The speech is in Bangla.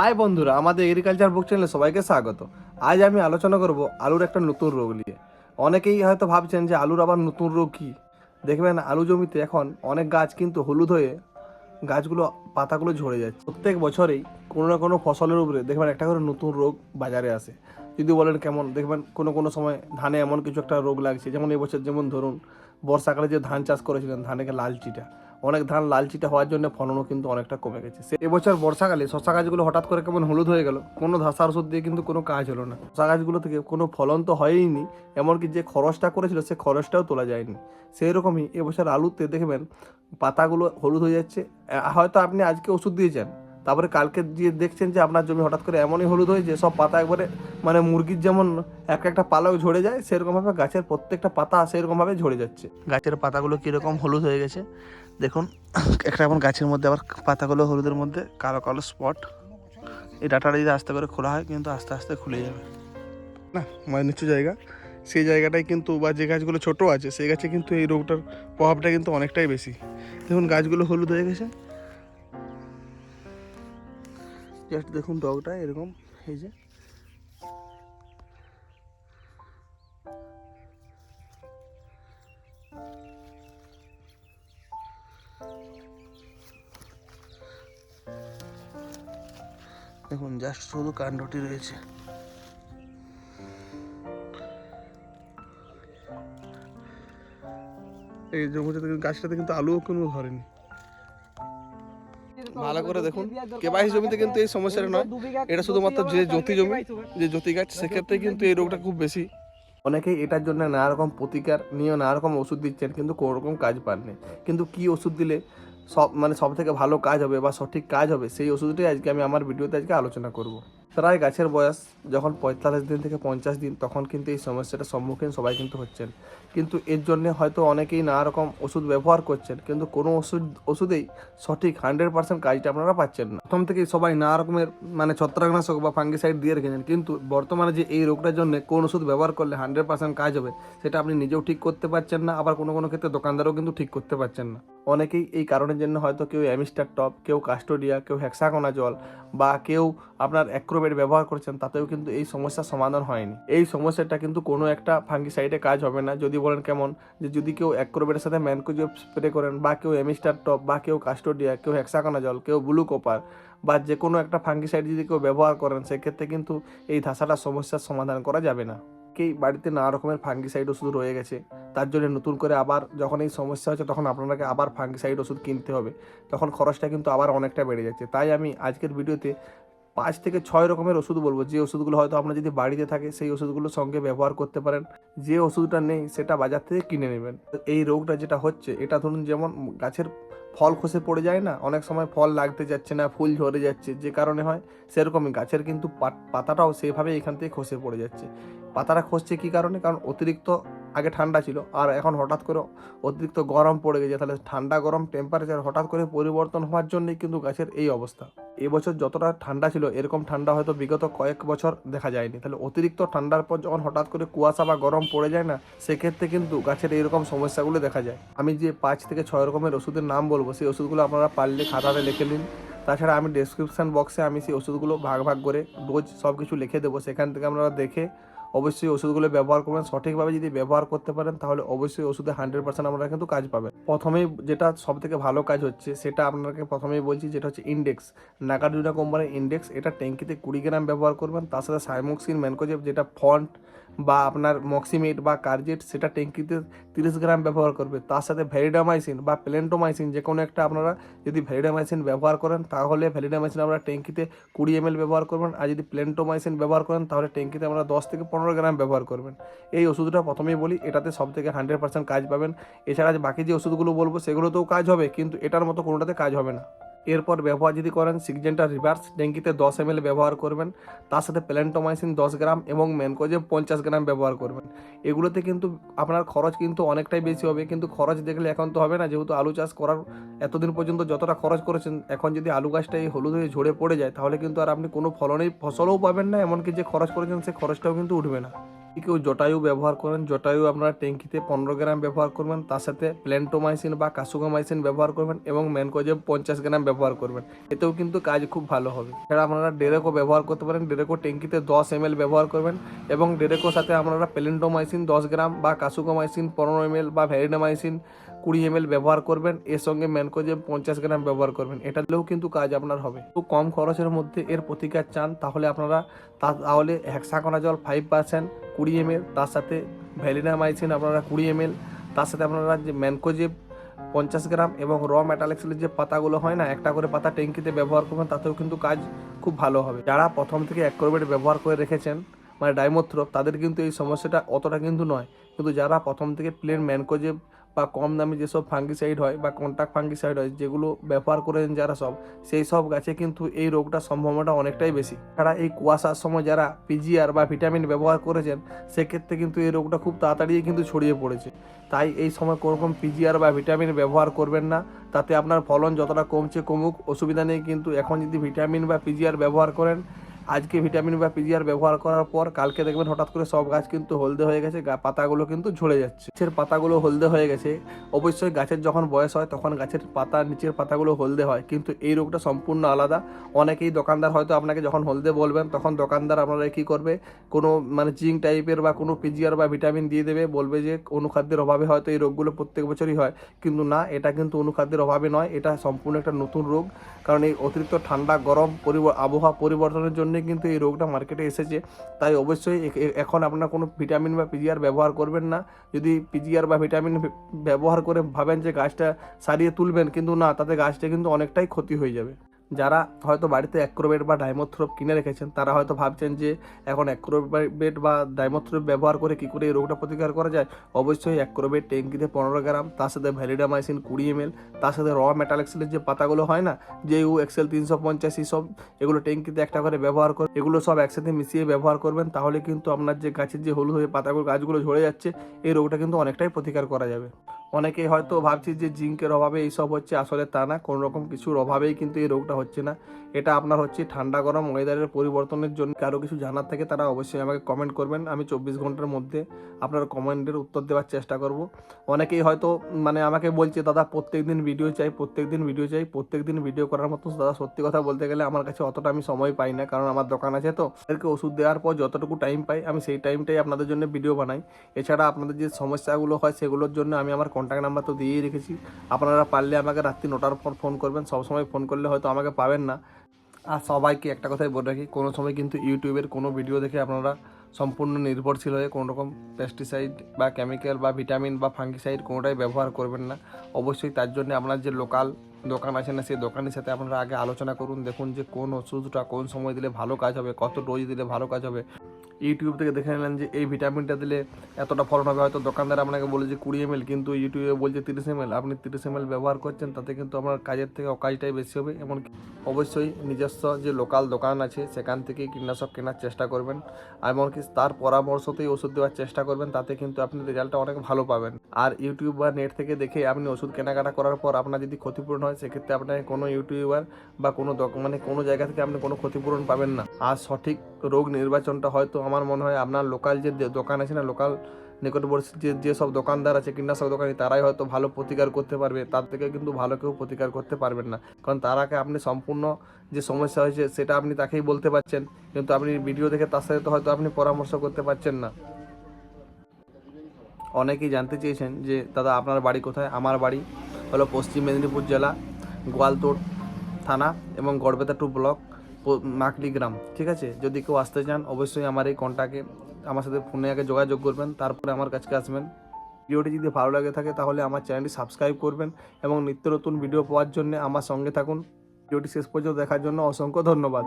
হাই বন্ধুরা, আমাদের এগ্রিকালচার বুক চ্যানেলে সবাইকে স্বাগত। আজ আমি আলোচনা করব আলুর একটা নতুন রোগ নিয়ে। অনেকেই হয়তো ভাবছেন যে আলুর আবার নতুন রোগ কী? দেখবেন আলু জমিতে এখন অনেক গাছ কিন্তু হলুদ হয়ে গাছগুলো, পাতাগুলো ঝরে যাচ্ছে। প্রত্যেক বছরেই কোনো না কোনো ফসলের উপরে দেখবেন একটা করে নতুন রোগ বাজারে আসে। যদি বলেন কেমন, দেখবেন কোনো কোনো সময় ধানে এমন কিছু একটা রোগ লাগছে। যেমন এবছর যেমন ধরুন, বর্ষাকালে যে ধান চাষ করেছিলেন, ধানেকে লাল চিটা অনেক ধান লালচিটে হওয়ার জন্য ফলনও কিন্তু অনেকটা কমে গেছে। সে এবছর বর্ষাকালে শশা গাছগুলো হঠাৎ করে কেমন হলুদ হয়ে গেল, কোনো ধাসার ওষুধ দিয়ে কিন্তু কোনো কাজ হলো না। শশা গাছগুলো থেকে কোনো ফলন তো হয়ইনি, এমনকি যে খরচটা করেছিল সে খরচটাও তোলা যায়নি। সেই রকমই এবছর আলুতে দেখবেন পাতাগুলো হলুদ হয়ে যাচ্ছে। হয়তো আপনি আজকে ওষুধ দিয়েছেন তারপরে কালকে গিয়ে দেখছেন যে আপনার জমি হঠাৎ করে এমনই হলুদ হয়েছে সব পাতা একবারে মানে মুরগির যেমন এক একটা পালাও ঝরে যায়, সেরকমভাবে গাছের প্রত্যেকটা পাতা সেরকমভাবে ঝরে যাচ্ছে। গাছের পাতাগুলো কীরকম হলুদ হয়ে গেছে, দেখুন, একটা এমন গাছের মধ্যে, আবার পাতাগুলো হলুদের মধ্যে, কালো কালো স্পট। এই ডাটাটা যদি আস্তে করে খোলা হয়, কিন্তু আস্তে আস্তে খুলে যাবে। না মানে নিচু জায়গা। সেই জায়গাটায় কিন্তু, বা যে গাছগুলো ছোট আছে, সেই গাছে কিন্তু এই রোগটার প্রভাবটা কিন্তু অনেকটাই বেশি। দেখুন, গাছগুলো হলুদ হয়ে গেছে। জাস্ট দেখুন ডগটা, এরকম, এই যে। দেখুন, জাস্ট শুধু কাণ্ডটি রয়েছে। এই জমিটাতে গাছটাতে কিন্তু আলুও কোনো ধরেনি। ভালো করে দেখুন কেবাহি জমিতে কিন্তু এই সমস্যাটা নয়। এটা শুধুমাত্র যে জ্যোতি জমি যে জ্যোতি গাছ সেক্ষেত্রে কিন্তু এই রোগটা খুব বেশি। অনেকেই এটার জন্য নানা রকম প্রতিকার নিয়ে নানা রকম ওষুধ দিচ্ছেন কিন্তু কোনো রকম কাজ পাননি। কিন্তু কি ওষুধ দিলে সব মানে সব থেকে ভালো কাজ হবে বা সঠিক কাজ হবে সেই ওষুধটাই আজকে আমি আমার ভিডিওতে আজকে আলোচনা করব। প্রায় গাছের বয়স যখন পঁয়তাল্লিশ দিন থেকে পঞ্চাশ দিন, তখন কিন্তু এই সমস্যাটার সম্মুখীন সবাই কিন্তু হচ্ছেন। কিন্তু এর জন্য হয়তো অনেকেই নানা রকম ওষুধ ব্যবহার করছেন, কিন্তু কোনো ওষুধ, ওষুধেই সঠিক হান্ড্রেড পার্সেন্ট কাজটা আপনারা পাচ্ছেন না। প্রথম থেকেই সবাই নানা রকমের মানে ছত্রাকনাশক বা ফাঙ্গিসাইড দিয়ে রেখেছেন, কিন্তু বর্তমানে যে এই রোগটার জন্য কোন ওষুধ ব্যবহার করলে হান্ড্রেড পার্সেন্ট কাজ হবে, সেটা আপনি নিজেও ঠিক করতে পারছেন না, আবার কোনো কোনো ক্ষেত্রে দোকানদারও কিন্তু ঠিক করতে পারছেন না। অনেকেই এই কারণের জন্য হয়তো কেউ অ্যামিস্টার টপ, কেউ কাস্টোডিয়া, কেউ হেক্সাকোনা জল বা কেউ আপনার অ্যাক্রোবেট ব্যবহার করছেন, তাতেও কিন্তু এই সমস্যার সমাধান হয়নি। এই সমস্যাটা কিন্তু কোনো একটা ফাঙ্গিসাইডে কাজ হবে না। যদি বলেন কেমন? যে যদি কেউ অ্যাক্রোবেটের সাথে ম্যানকোজিও স্প্রে করেন বা কেউ এমিস্টার টপ বা কেউ কাস্টোডিয়া, কেউ হেক্সাকোনা জল, কেউ ব্লু কোপার বা যে কোনো একটা ফাঙ্গিসাইড যদি কেউ ব্যবহার করেন, সেক্ষেত্রে কিন্তু এই ধাসাটার সমস্যার সমাধান করা যাবে না। কেই বাড়িতে নানা রকমের ফাঙ্গিসাইড ওষুধ রয়ে গেছে। তার জন্য নতুন করে আবার যখন এই সমস্যা হচ্ছে, তখন আপনাকে আবার ফাঙ্গিসাইড ওষুধ কিনতে হবে। তখন খরচটা কিন্তু আবার অনেকটা বেড়ে যাচ্ছে। তাই আমি আজকের ভিডিওতে পাঁচ থেকে ছয় রকমের ওষুধ বলব। যে ওষুধগুলো হয়তো আপনার যদি বাড়িতে থাকে, সেই ওষুধগুলো সঙ্গে ব্যবহার করতে পারেন। যে ওষুধটা নেই, সেটা বাজার থেকে কিনে নেবেন। এই রোগটা যেটা হচ্ছে, এটা ধরুন যেমন গাছের ফল খসে পড়ে যায় না। অনেক সময় ফল লাগতে যাচ্ছে না, ফুল ঝরে যাচ্ছে, যে কারণে হয় সেরকমই গাছের কিন্তু পাত- পাতাটাও সেভাবে এখান থেকে খসে পড়ে যাচ্ছে। পাতাটা খসছে কী কারণে? কারণ অতিরিক্ত আগে ঠান্ডা ছিল, আর এখন হঠাৎ করে অতিরিক্ত গরম পড়ে গেছে। তাহলে ঠান্ডা গরম টেম্পারেচার হঠাৎ করে পরিবর্তন হওয়ার জন্যই কিন্তু গাছের এই অবস্থা। এবছর যতটা ঠান্ডা ছিল, এরকম ঠান্ডা হয়তো বিগত কয়েক বছর দেখা যায়নি। তাহলে অতিরিক্ত ঠান্ডার পর যখন হঠাৎ করে কুয়াশা বা গরম পড়ে যায় না, সেক্ষেত্রে কিন্তু গাছের এইরকম সমস্যাগুলো দেখা যায়। আমি যে পাঁচ থেকে ছয় রকমের ওষুধের নাম বলব, সেই ওষুধগুলো আপনারা পারলে খাতাতে লিখে নিন। তাছাড়া আমি ডেসক্রিপশন বক্সে আমি সেই ওষুধগুলো ভাগ ভাগ করে ডোজ সব কিছু লিখে দেবো। সেখান থেকে আপনারা দেখে অবশ্যই ওষুধগুলো ব্যবহার করবেন। সঠিকভাবে যদি ব্যবহার করতে পারেন, তাহলে অবশ্যই ওষুধে হান্ড্রেড পার্সেন্ট আপনারা কিন্তু কাজ পাবেন। প্রথমেই যেটা সব থেকে ভালো কাজ হচ্ছে, সেটা আপনাকে প্রথমেই বলছি, যেটা হচ্ছে ইন্ডেক্স নাগার্জুনা কোম্পানির ইন্ডেক্স এটা ট্যাঙ্কিতে কুড়ি গ্রাম ব্যবহার করবেন। তার সাথে সাইমোক্সিন, ম্যানকোজেব, যেটা ফন্ট বা আপনার মক্সিমেট বা কার্জেট সেটা ট্যাঙ্কিতে তিরিশ গ্রাম ব্যবহার করবে। তার সাথে ভ্যালিডামাইসিন বা প্লেন্টোমাইসিন যে কোনো একটা আপনারা যদি ভ্যালিডামাইসিন ব্যবহার করেন, তাহলে ভ্যালিডামাইসিন আপনারা ট্যাঙ্কিতে কুড়ি এম ব্যবহার করবেন আর যদি প্লেন্টোমাইসিন ব্যবহার করেন, তাহলে ট্যাঙ্কিতে আমরা দশ থেকে পনেরো গ্রাম ব্যবহার করবেন। এই ওষুধটা প্রথমেই বলি, এটাতে সব থেকে হান্ড্রেড কাজ পাবেন। এছাড়া বাকি যে ওষুধগুলো বলব, সেগুলোতেও কাজ হবে, কিন্তু এটার মতো কোনোটাতে কাজ হবে না। এরপর ব্যবহার যদি করেন সিকজেন্টা রিভার্স ট্যাঙ্কিতে দশ এম ব্যবহার করবেন। তার সাথে প্ল্যান্টোমাইসিন দশ গ্রাম এবং ম্যানকোজে পঞ্চাশ গ্রাম ব্যবহার করবেন। এগুলোতে কিন্তু আপনার খরচ কিন্তু অনেকটাই বেশি হবে, কিন্তু খরচ দেখলে এখন তো হবে না, যেহেতু আলু চাষ করার এতদিন পর্যন্ত যতটা খরচ করেছেন, এখন যদি আলু গাছটা এই হলুদ হয়ে ঝরে পড়ে যায়, তাহলে কিন্তু আর আপনি কোনো ফলনেই, ফসলও পাবেন না, এমনকি যে খরচ করেছেন, সে খরচটাও কিন্তু উঠবে না। কেউ জটায়ু ব্যবহার করেন? জটায়ু আপনারা ট্যাঙ্কিতে পনেরো গ্রাম ব্যবহার করবেন, তার সাথে প্ল্যান্টোমাইসিন বা কাসুগামাইসিন ব্যবহার করবেন এবং ম্যানকোজেব পঞ্চাশ গ্রাম ব্যবহার করবেন। এতেও কিন্তু কাজ খুব ভালো হবে। এছাড়া আপনারা ডেরেকো ব্যবহার করতে পারেন, ডেরেকো ট্যাঙ্কিতে দশ এম ব্যবহার করবেন এবং ডেরেকোর সাথে আপনারা প্ল্যান্টোমাইসিন দশ গ্রাম বা কাসুগামাইসিন পনেরো এম বা ভ্যারিডামাইসিন কুড়ি এম ব্যবহার করবেন, এর সঙ্গে ম্যানকোজেব পঞ্চাশ গ্রাম ব্যবহার করবেন। এটা দিলেও কিন্তু কাজ আপনার হবে। খুব কম খরচের মধ্যে এর প্রতিকার চান, তাহলে আপনারা তা- তাহলে হ্যাক্সাকোনাজল ফাইভ পার্সেন্ট কুড়ি এম তার সাথে ভ্যালিনামাইসিন আপনারা কুড়ি এম তার সাথে আপনারা যে ম্যানকোজেব পঞ্চাশ গ্রাম এবং র মেটালেক্সেলের যে পাতাগুলো হয় না, একটা করে পাতা ট্যাঙ্কিতে ব্যবহার করবেন, তাতেও কিন্তু কাজ খুব ভালো হবে। যারা প্রথম থেকে অ্যাক্রোবেট ব্যবহার করে রেখেছেন মানে ডাইমোথ্রপ, তাদের কিন্তু এই সমস্যাটা অতটা কিন্তু নয়। কিন্তু যারা প্রথম থেকে প্লেন ম্যানকোজেব বা কম দামি যেসব ফাঙ্গিসাইড হয় বা কন্ট্যাক্ট ফাঙ্গিসাইড হয়, যেগুলো ব্যবহার করেন যারা সব, সেই সব গাছে কিন্তু এই রোগটার সম্ভাবনাটা অনেকটাই বেশি। তারা এই কুয়াশার সময় যারা পিজিআর বা ভিটামিন ব্যবহার করেছেন, সেক্ষেত্রে কিন্তু এই রোগটা খুব তাড়াতাড়ি কিন্তু ছড়িয়ে পড়েছে। তাই এই সময় কোনো রকম পিজিআর বা ভিটামিন ব্যবহার করবেন না, তাতে আপনার ফলন যতটা কমছে কমুক, অসুবিধা নেই। কিন্তু এখন যদি ভিটামিন বা পিজিআর ব্যবহার করেন আজকে ভিটামিন বা পিজিআর ব্যবহার করার পর কালকে দেখবেন হঠাৎ করে সব গাছ কিন্তু হলদে হয়ে গেছে পাতাগুলো কিন্তু ঝরে যাচ্ছে। গাছের পাতাগুলো হলদে হয়ে গেছে। অবশ্যই গাছের যখন বয়স হয় তখন গাছের পাতা, নিচের পাতাগুলো হলদে হয়। কিন্তু এই রোগটা সম্পূর্ণ আলাদা। অনেকেই দোকানদার হয়তো আপনাকে যখন হলদে বলবেন, তখন দোকানদার আপনারা কী করবে? কোনো মানে জিঙ্ক টাইপের বা কোনো পিজিআর বা ভিটামিন দিয়ে দেবে। বলবে যে অনুখাদ্যের অভাবে হয়তো এই রোগগুলো প্রত্যেক বছরই হয়। কিন্তু না, এটা কিন্তু অনুখাদ্যের অভাবে নয়। এটা সম্পূর্ণ একটা নতুন রোগ। কারণ এই অতিরিক্ত ঠান্ডা, গরম আবহাওয়া পরিবর্তনের জন্য কিন্তু এই রোগটা মার্কেটে এসেছে। তাই অবশ্যই এখন আপনার কোনো ভিটামিন বা পিজিআর ব্যবহার করবেন না। যদি পিজিআর বা ভিটামিন ব্যবহার করে ভাবেন যে গাছটা সারিয়ে তুলবেন, কিন্তু না, তাতে গাছটা কিন্তু অনেকটাই ক্ষতি হয়ে যাবে। যারা হয়তো বাড়িতে অ্যাক্রোবেট বা ডাইমোথ্রোপ কিনে রেখেছেন, তারা হয়তো ভাবছেন যে এখন অ্যাক্রোবেট বা ডাইমোথ্রোপ ব্যবহার করে কী করে এই রোগটা প্রতিকার করা যায়? অবশ্যই অ্যাক্রোবেট ট্যাঙ্কিতে পনেরো গ্রাম, তার সাথে ভ্যালিডামাইসিন কুড়ি এম এল তার সাথে র মেটালেক্সেলের যে পাতাগুলো হয় না, যে ইউ এক্সেল তিনশো পঞ্চাশ সব, এগুলো ট্যাঙ্কিতে একটা করে ব্যবহার করে, এগুলো সব একসাথে মিশিয়ে ব্যবহার করবেন, তাহলে কিন্তু আপনার যে গাছের যে হলুদ হয়ে পাতাগুলো, গাছগুলো ঝরে যাচ্ছে, এই রোগটা কিন্তু অনেকটাই প্রতিকার করা যাবে। অনেকেই হয়তো ভাবছি যে জিঙ্কের অভাবে এইসব হচ্ছে। আসলে তা না কোনো রকম কিছুর অভাবেই কিন্তু এই রোগটা হচ্ছে না। এটা আপনার হচ্ছে ঠান্ডা গরম ওয়েদারের পরিবর্তনের জন্য। কারও কিছু জানার থাকে তারা অবশ্যই আমাকে কমেন্ট করবেন। আমি চব্বিশ ঘণ্টার মধ্যে আপনার কমেন্টের উত্তর দেওয়ার চেষ্টা করব। অনেকেই হয়তো মানে আমাকে বলছে, দাদা প্রত্যেক দিন ভিডিও চাই প্রত্যেক দিন ভিডিও চাই প্রত্যেক দিন ভিডিও করার মতো দাদা, সত্যি কথা বলতে গেলে আমার কাছে অতটা আমি সময় পাই না, কারণ আমার দোকান আছে তো। এদেরকে ওষুধ দেওয়ার পর যতটুকু টাইম পাই, আমি সেই টাইমটাই আপনাদের জন্য ভিডিও বানাই। এছাড়া আপনাদের যে সমস্যাগুলো হয়, সেগুলোর জন্য আমি আমার কন্ট্যাক্ট নাম্বার তো দিয়েই রেখেছি। আপনারা পারলে আমাকে রাত্রি নটার পর ফোন করবেন। সবসময় ফোন করলে হয়তো আমাকে পাবেন না। আর সবাইকে একটা কথাই বলে রাখি, কোনো সময় কিন্তু ইউটিউবের কোনো ভিডিও দেখে আপনারা সম্পূর্ণ নির্ভরশীল হয়ে কোনো রকম পেস্টিসাইড বা কেমিক্যাল বা ভিটামিন বা ফাঙ্গিসাইড কোনোটাই ব্যবহার করবেন না। অবশ্যই তার জন্য আপনার যে লোকাল দোকান আছে না, সেই দোকানের সাথে আপনারা আগে আলোচনা করুন, দেখুন যে কোন ওষুধটা কোন সময় দিলে ভালো কাজ হবে, কত ডোজ দিলে ভালো কাজ হবে। ইউটিউব থেকে দেখে নিলেন যে এই ভিটামিনটা দিলে এতটা ফলন হবে। হয়তো দোকানদার আপনাকে বলে যে কুড়ি এম কিন্তু ইউটিউবে বলছে তিরিশ এম আপনি তিরিশ এম ব্যবহার করছেন, তাতে কিন্তু আপনার কাজের থেকে অকাজটাই বেশি হবে। এমনকি অবশ্যই নিজস্ব যে লোকাল দোকান আছে, সেখান থেকে কীটনাশক কেনার চেষ্টা করবেন। এমনকি তার পরামর্শতেই ওষুধ দেওয়ার চেষ্টা করবেন, তাতে কিন্তু আপনি রেজাল্টটা অনেক ভালো পাবেন। আর ইউটিউব বা নেট থেকে দেখে আপনি ওষুধ কেনাকাটা করার পর আপনার যদি ক্ষতিপূরণ হয়, সেক্ষেত্রে আপনাকে কোনো ইউটিউবার বা কোনো মানে কোনো জায়গা থেকে আপনি কোনো ক্ষতিপূরণ পাবেন না। আর সঠিক রোগ নির্বাচনটা হয়তো আমার মনে হয় আপনার লোকাল যে দোকান আছে না লোকাল নিকটবর্তী যে যেসব দোকানদার আছে, কীটনাশক দোকানি, তারাই হয়তো ভালো প্রতিকার করতে পারবে। তার থেকে কিন্তু ভালো কেউ প্রতিকার করতে পারবেন না। কারণ তারাকে আপনি সম্পূর্ণ যে সমস্যা হয়েছে, সেটা আপনি তাকেই বলতে পারছেন। কিন্তু আপনি ভিডিও দেখে তার সাথে তো হয়তো আপনি পরামর্শ করতে পারছেন না। অনেকেই জানতে চেয়েছেন যে, দাদা, আপনার বাড়ি কোথায়? আমার বাড়ি হলো পশ্চিম মেদিনীপুর জেলা, গোয়ালতোড় থানা এবং গড়বেতা টু ব্লক। মাকলি গ্রাম, ঠিক আছে? যদি কেউ আসতে চান, অবশ্যই আমার এই কন্ট্যাক্টে আমার সাথে ফোনে আগে যোগাযোগ করবেন, তারপরে আমার কাছে আসবেন। ভিডিওটি যদি ভালো লাগে থাকে, তাহলে আমার চ্যানেলটি সাবস্ক্রাইব করবেন এবং নিত্য নতুন ভিডিও পাওয়ার জন্য আমার সঙ্গে থাকুন। ভিডিওটি শেষ পর্যন্ত দেখার জন্য অসংখ্য ধন্যবাদ।